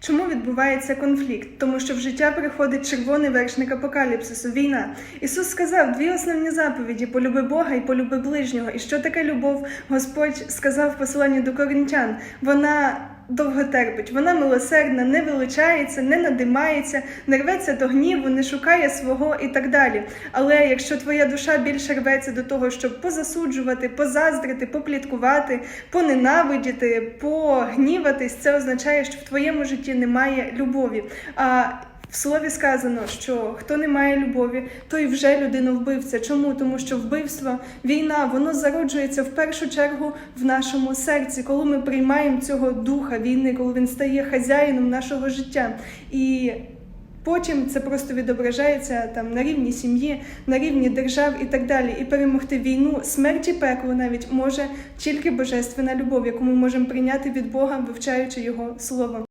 Чому відбувається конфлікт? Тому що в життя приходить червоний вершник апокаліпсису, війна. Ісус сказав дві основні заповіді: полюби Бога і полюби ближнього. І що таке любов? Господь сказав в посланні до коринтян. Вона довго терпить, вона милосердна, не величається, не надимається, не рветься до гніву, не шукає свого і так далі. Але якщо твоя душа більше рветься до того, щоб позасуджувати, позаздрити, попліткувати, поненавидіти, погніватись, це означає, що в твоєму житті немає любові. А в слові сказано, що хто не має любові, той вже людина вбивця. Чому? Тому що вбивство, війна, воно зароджується в першу чергу в нашому серці, коли ми приймаємо цього духа війни, коли він стає хазяїном нашого життя. І Потім це просто відображається там на рівні сім'ї, на рівні держав і так далі. І перемогти війну, смерть і пекло навіть може тільки божественна любов, яку ми можемо прийняти від Бога, вивчаючи його слово.